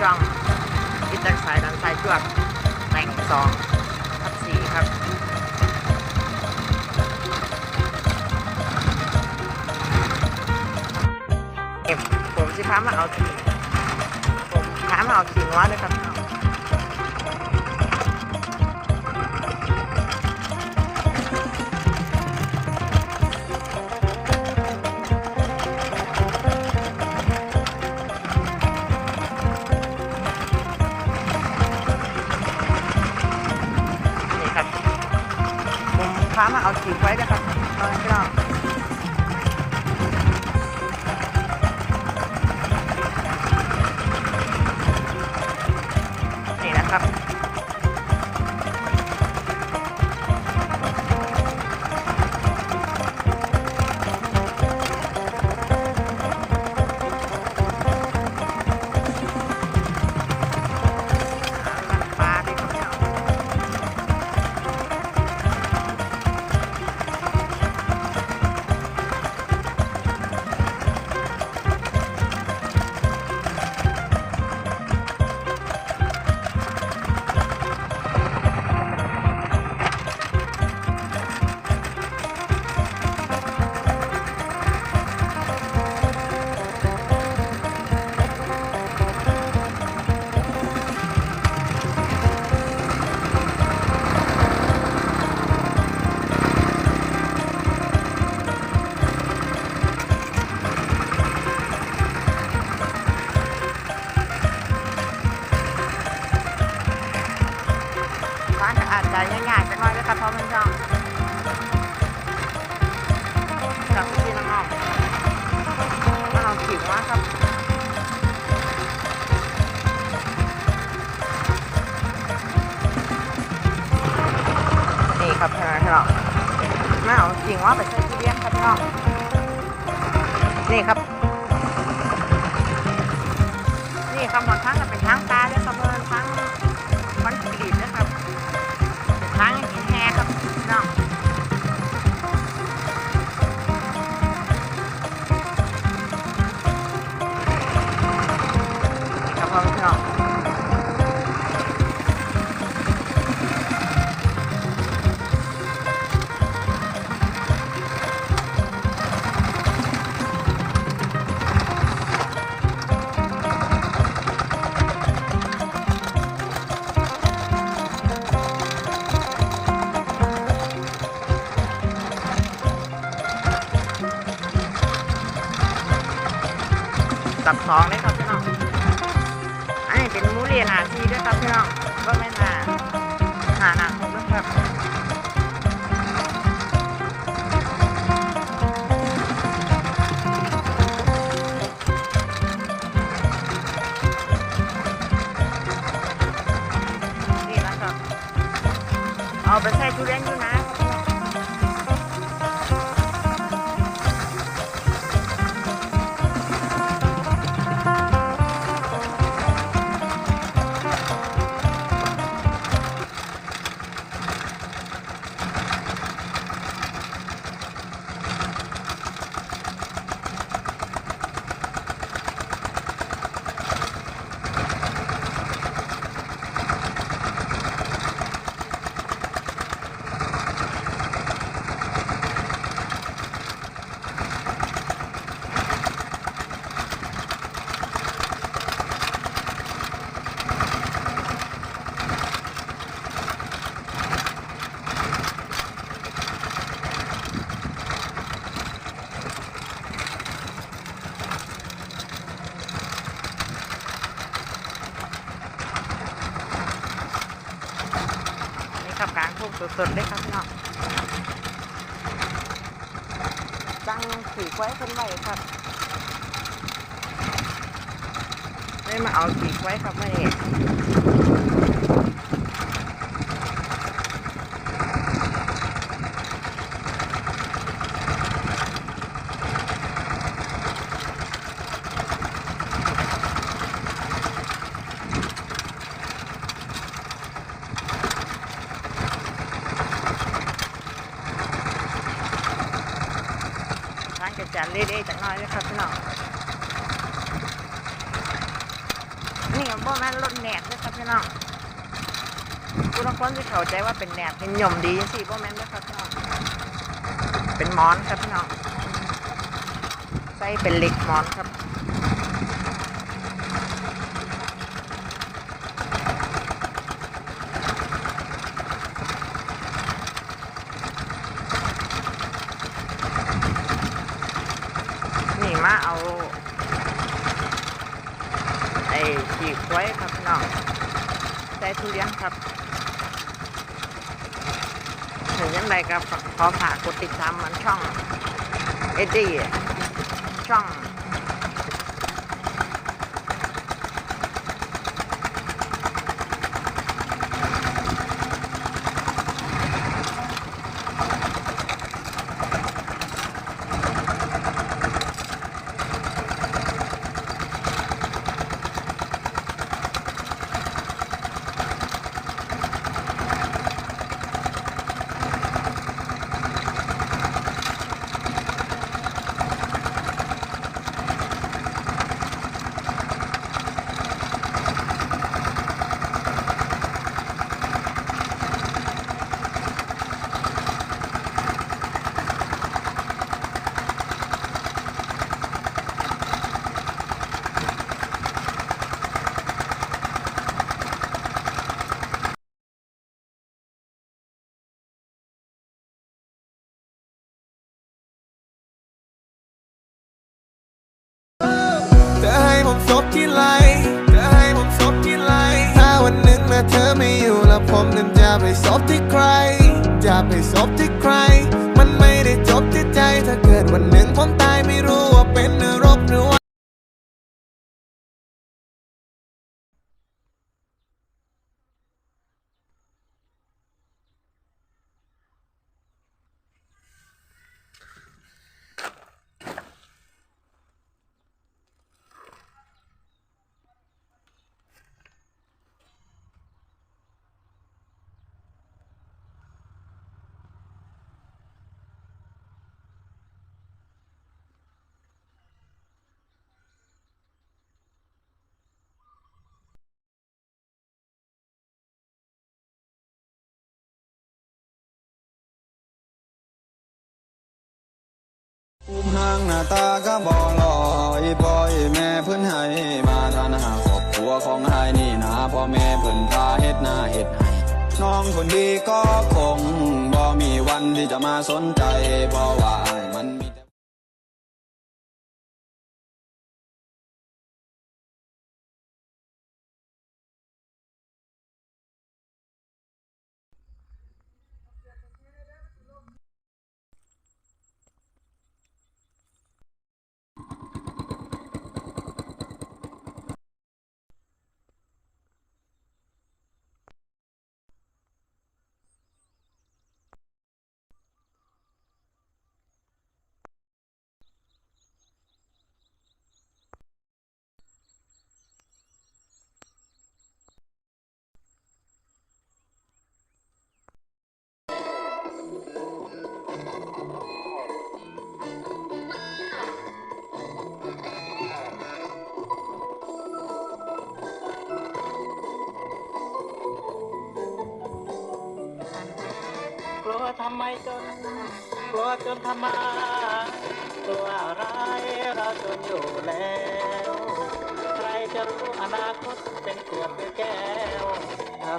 ช่องอินเตอร์สายดันสายจวดแต่งสองทับสี่ครับเอ็มผมสิพามาเอาขิงผมพามาเอาขิงว่าเลยครับ ผมพามาเอาถีบไว้นะครับตอนพี่น้อง อาจจะง่ายๆไปหน่อยนะครับเพราะมันย่องกับพี่น้องๆมาเอาขิงมาครับนี่ครับพี่น้องพี่น้อมาเอาขิงว่าไปใช้ที่เลี้ยงครับพี่น้องนี่ครับนี่คำหมดทั้งเป็นทั้งตาด้วยครับ ตับสองเลยครับพี่น้องอันนี้เป็นมูเรียนหาซีด้วยครับพี่น้องก็ไม่น่าหาหนักนะครับนี่นะครับเอาไปใส่ทุเรียนอยู่นะ นี่ครับกลางทุ่งสดๆเลยครับพี่น้องจังสีไว้เพิ่นไว้ครับได้มาเอาสีไว้ครับไม่นี่ทาง จะจัดเล่ๆจังน้อยนะครับพี่น้องนี่ก็บบ่แม่นรถแหนบเด้อครับพี่น้องผู้บางคนที่เข้าใจว่าเป็นแหนบเป็นหย่อมดีจังซี่บ่แม่นเด้ครับพี่น้องเป็นมอนครับพี่น้องใส่เป็นเหล็กมอนครับ นี่มาเอา ไอ้ ไว้ครับพี่น้องใส่ทุเรียนครับถึงยังไงก็ขอฝากกดติดตามมันช่องเอ็ดดี้ช่อง บที่ใคร จะไปซบที่ใคร ภูมิห่างหน้าตาก็บอลอยปล่อยแม่เพิ่นให้มาทานหาครอบครัวของไฮนี่นาพ่อแม่เพิ่นพาเฮ็ดหน้าเฮ็ดให้น้องคนดีก็คงบ่มีวันที่จะมาสนใจเพราะว่า ไมจนกลัวจนทำไมกลัวอะไรเราจนอยู่แล้ว ใครจะรู้อนาคตเป็นขวดเป็นแก้ว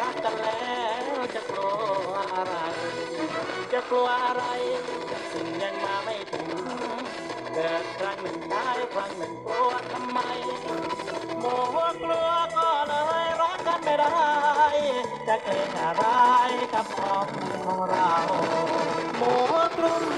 รักกันแล้วจะกลัวอะไร จะกลัวอะไรสิ่งยังมาไม่ถึง เกิดครั้งหนึ่งได้ครั้งหนึ่งกลัวทำไมโมโหกลัวก็เลยรักกันไม่ได้ จะเกิดอะไร sa pagmamahal mo.